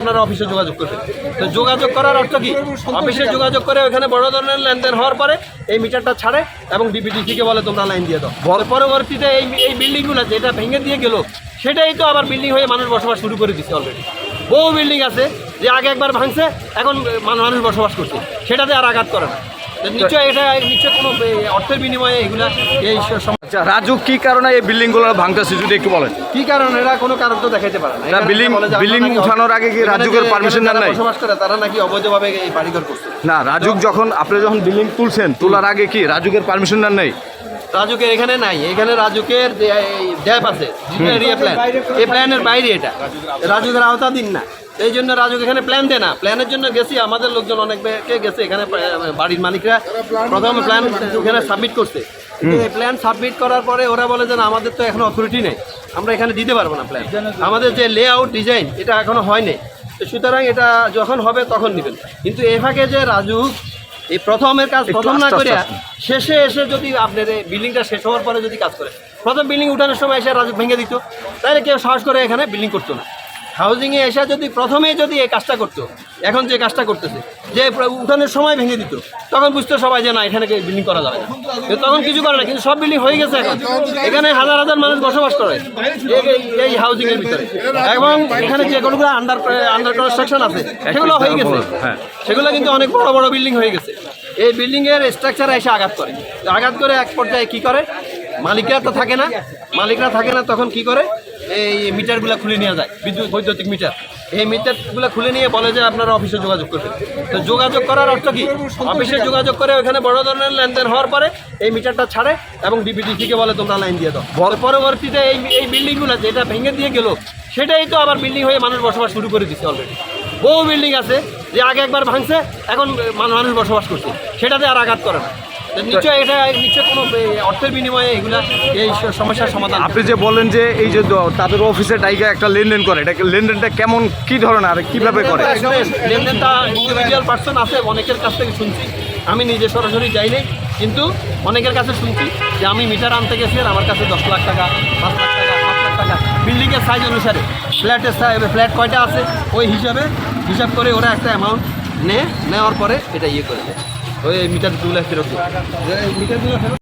আপনারা অফিসে যোগাযোগ করবেন। তো যোগাযোগ করার অর্থ কি? অফিসে যোগাযোগ করে ওখানে বড় ধরনের লেনদেন হওয়ার পরে এই মিটারটা ছাড়ে এবং বিপিডিসিকে বলে তোমরা লাইন দিয়ে দাও। পরবর্তীতে এই এই বিল্ডিংগুলো যেটা ভেঙে দিয়ে গেল সেটাই তো আবার বিল্ডিং হয়ে মানুষ বসবাস শুরু করে দিচ্ছে অলরেডি বহু বিল্ডিং আছে যে আগে একবার ভাঙছে এখন মানুষ বসবাস করছে। সেটাতে আর আঘাত করে না। নিশ্চয় এটা নিশ্চয় কোনো অর্থের বিনিময়ে এগুলা এই আচ্ছা রাজু কি কারণে এই বিল্ডিংগুলো ভাঙতেছে যদি একটু বলেন? কি কারণ? এরা কোনো কারণ তো দেখাইতে পারে না। না, এখানে building- বলে যে আপনারা building নাকি উঠানোর আগে কি রাজুকের permission নেন নাই? বসবাস করে তারা নাকি অবৈধভাবে এই বাড়িঘর করছে। না রাজুক যখন আপনি যখন বিল্ডিং তুলছেন তোলার আগে কি রাজুকের পারমিশন নেন নাই? রাজুকের এখানে নাই। এখানে রাজুকের ড্যাপ আছে। এরিয়া প্ল্যান এই প্ল্যানের বাইরে এটা। রাজুকের আওতাধীন না। এই জন্য রাজুক এখানে প্ল্যান দেয় না। প্ল্যানের জন্য গেছি আমাদের লোকজন অনেকে গেছে এখানে বাড়ির মালিকরা। প্রথম প্ল্যান ওখানে সাবমিট করছে। এই প্ল্যান সাবমিট করার পরে ওরা বলে যে আমাদের তো এখন অথরিটি নেই। আমরা এখানে দিতে পারব না প্ল্যান আমাদের যে লে আউট ডিজাইন এটা এখনও হয়নি। তো সুতরাং এটা যখন হবে তখন নেবেন কিন্তু এ ফাঁকে যে রাজু এই প্রথমের কাজ প্রথম না আসুন। শেষে এসে যদি আপনার এই বিল্ডিংটা শেষ হওয়ার পরে যদি কাজ করে। প্রথম বিল্ডিং উঠানোর সময় এসে রাজু ভেঙে দিত। তাহলে কেউ সাহস করে এখানে বিল্ডিং করতো না। হাউজিংয়ে এসে যদি প্রথমে যদি এই কাজটা করতো এখন যে কাজটা করতেছে যে উঠানের সময় ভেঙে দিত তখন বুঝতো সবাই যে না এখানে বিল্ডিং করা যাবে না। তখন কিছু করে না কিন্তু সব বিল্ডিং হয়ে গেছে এখন। এখানে হাজার হাজার মানুষ বসবাস করে এই- হাউজিংয়ের ভিতরে। এবং এখানে যে কোনোগুলো আন্ডার আন্ডার কনস্ট্রাকশন আছে সেগুলো হয়ে গেছে। হ্যাঁ। সেগুলো কিন্তু অনেক বড় বড় বিল্ডিং হয়ে গেছে। এই বিল্ডিংয়ের এর স্ট্রাকচারে এসে আঘাত করে। আঘাত করে এক পর্যায়ে কি করে? মালিকরা তো থাকে না। মালিকরা থাকে না তখন কি করে? এই মিটারগুলো খুলে নিয়ে যায় বিদ্যুৎ বৈদ্যুতিক মিটার। এই মিটারগুলো খুলে নিয়ে বলে যে আপনারা অফিসে যোগাযোগ করবেন। তো যোগাযোগ করার অর্থ কি? অফিসে যোগাযোগ করে ওখানে বড় ধরনের লেনদেন হওয়ার পরে এই মিটারটা ছাড়ে এবং ডিপিডিসিকে বলে তোমরা লাইন দিয়ে দাও। বল- পরবর্তীতে এই এই বিল্ডিংগুলো যেটা ভেঙে দিয়ে গেল সেটাই তো আবার বিল্ডিং হয়ে মানুষ বসবাস শুরু করে দিচ্ছে অলরেডি বহু বিল্ডিং আছে যে আগে একবার ভাঙছে এখন মানুষ বসবাস করছে। সেটাতে আর আঘাত করে না। নিশ্চয় এটা নিশ্চয় কোনো অর্থের বিনিময়ে এগুলা এই সমস্যার সমাধান আপনি যে বলেন যে এই যে তাদের অফিসে ডাইকা একটা লেনদেন করে এটা লেনদেনটা কেমন কি ধরনের আর কীভাবে করে? লেনদেনটা ইন্ডিভিজুয়াল পার্সন আছে অনেকের কাছ থেকে শুনছি। আমি নিজে সরাসরি যাই নাই কিন্তু অনেকের কাছে শুনছি যে আমি মিটার আনতে গেছি আর আমার কাছে দশ লাখ টাকা পাঁচ লাখ টাকা সাত লাখ টাকা। বিল্ডিংয়ের সাইজ অনুসারে ফ্ল্যাটের সাইজ ফ্ল্যাট কয়টা আছে ওই হিসাবে হিসাব করে ওরা একটা অ্যামাউন্ট নেয় নেওয়ার পরে এটা ইয়ে করে দেয়। ওই মিটার দু লাখ ফেরত মিটার মিটারগুলো ফেরত